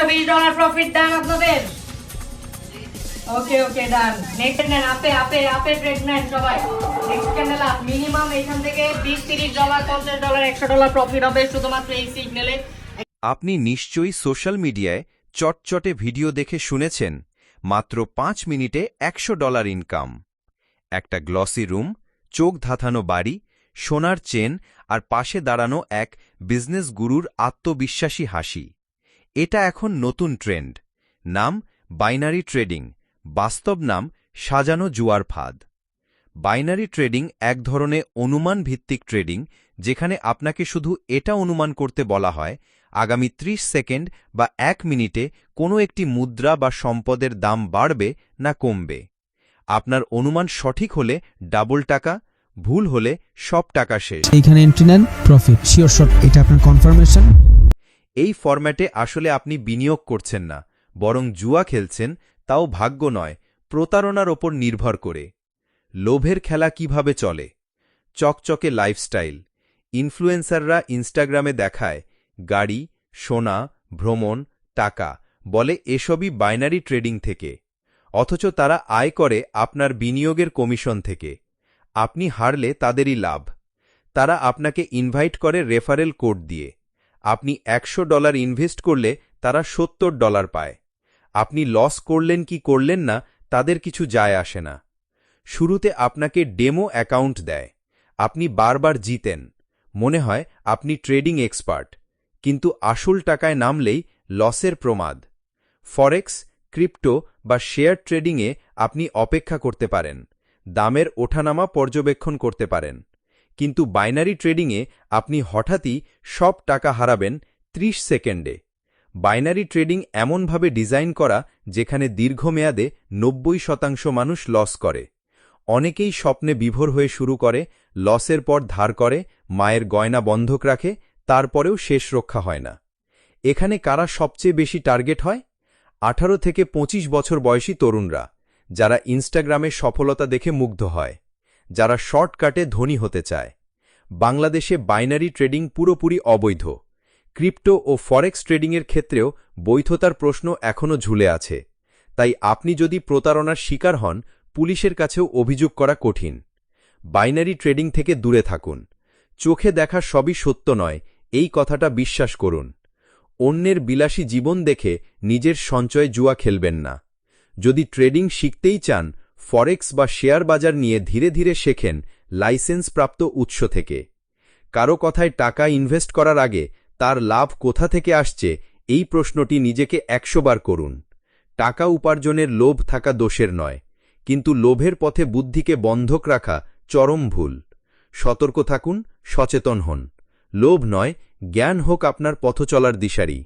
একশো বিশ dollar profit দেন আপনাদের। ওকে ওকে ডান নেক্সট নেন আপে আপে আপে ট্রেড সবাই। নেক্সট ক্যান্ডেল মিনিমাম এখান থেকে বিশ, তিরিশ ডলার পঞ্চাশ ডলার একশো ডলার প্রফিট হবে শুধুমাত্র এই সিগন্যালে আপনি নিশ্চয়ই সোশ্যাল মিডিয়ায় চটচটে ভিডিও দেখে শুনেছেন, মাত্র পাঁচ মিনিটে একশো ডলার ইনকাম একটা গ্লসি রুম চোখ ধাঁধানো বাড়ি, সোনার চেন আর পাশে দাঁড়ানো এক বিজনেস গুরুর আত্মবিশ্বাসী হাসি। এটা এখন নতুন ট্রেন্ড। নাম, বাইনারি ট্রেডিং। বাস্তব নাম, সাজানো জুয়ার ফাঁদ। বাইনারি ট্রেডিং এক ধরনের অনুমান ভিত্তিক ট্রেডিং, যেখানে আপনাকে শুধু এটা অনুমান করতে বলা হয়, আগামী ৩০ সেকেন্ড বা এক মিনিটে কোনো একটি মুদ্রা বা সম্পদের দাম বাড়বে না কমবে। আপনার অনুমান সঠিক হলে ডাবল টাকা, ভুল হলে সব টাকা শেষ। এইখানে এন্ট্রি নেন প্রফিট শিওর শট এটা আপনার কনফার্মেশন এই ফরম্যাটে আসলে আপনি বিনিয়োগ করছেন না, বরং জুয়া খেলছেন, তাও ভাগ্য নয়, প্রতারণার ওপর নির্ভর করে। লোভের খেলা কীভাবে চলে? চকচকে লাইফস্টাইল। ইনফ্লুয়েন্সাররা ইনস্টাগ্রামে দেখায়, গাড়ি, সোনা, ভ্রমণ, টাকা, বলে এসবই বাইনারি ট্রেডিং থেকে। অথচ তারা আয় করে আপনার বিনিয়োগের কমিশন থেকে। আপনি হারলে তাদেরই লাভ। তারা আপনাকে ইনভাইট করে রেফারেল কোড দিয়ে। আপনি একশো ডলার ইনভেস্ট করলে তারা সত্তর ডলার পায়। আপনি লস করলেন কি করলেন না, তাদের কিছু যায় আসে না। শুরুতে আপনাকে ডেমো অ্যাকাউন্ট দেয়। আপনি বারবার জিতেন। মনে হয় আপনি ট্রেডিং এক্সপার্ট। কিন্তু আসল টাকায় নামলেই লসের প্রমাদ। ফরেক্স, ক্রিপ্টো বা শেয়ার ট্রেডিংয়ে আপনি অপেক্ষা করতে পারেন। দামের ওঠানামা পর্যবেক্ষণ করতে পারেন। কিন্তু বাইনারি ট্রেডিংয়ে আপনি হঠাৎই সব টাকা হারাবেন ৩০ সেকেন্ডে। বাইনারি ট্রেডিং এমনভাবে ডিজাইন করা যেখানে দীর্ঘমেয়াদে নব্বই শতাংশ মানুষ লস করে। অনেকেই স্বপ্নে বিভোর হয়ে শুরু করে, লসের পর ধার করে, মায়ের গয়না বন্ধক রাখে, তারপরেও শেষ রক্ষা হয় না। এখানে কারা সবচেয়ে বেশি টার্গেট হয়? আঠারো থেকে ২৫ বছর বয়সী তরুণরা, যারা ইনস্টাগ্রামে সফলতা দেখে মুগ্ধ হয়, যারা শর্টকাটে ধনী হতে চায়। বাংলাদেশে বাইনারি ট্রেডিং পুরোপুরি অবৈধ। ক্রিপ্টো ও ফরেক্স ট্রেডিংয়ের ক্ষেত্রেও বৈধতার প্রশ্ন এখনও ঝুলে আছে। তাই আপনি যদি প্রতারণার শিকার হন, পুলিশের কাছেও অভিযোগ করা কঠিন। বাইনারি ট্রেডিং থেকে দূরে থাকুন। চোখে দেখা সবই সত্য নয়, এই কথাটা বিশ্বাস করুন। অন্যের বিলাসী জীবন দেখে নিজের সঞ্চয় জুয়া খেলবেন না। যদি ট্রেডিং শিখতেই চান ফরেক্স বা শেয়ার বাজার নিয়ে ধীরে ধীরে শেখেন লাইসেন্সপ্রাপ্ত উৎস থেকে। কারও কথায় টাকা ইনভেস্ট করার আগে তার লাভ কোথা থেকে আসছে এই প্রশ্নটি নিজেকে একশোবার করুন। টাকা উপার্জনের লোভ থাকা দোষের নয়, কিন্তু লোভের পথে বুদ্ধিকে বন্ধক রাখা চরম ভুল। সতর্ক থাকুন, সচেতন হন। লোভ নয়, জ্ঞান হোক আপনার পথ চলার দিশারি।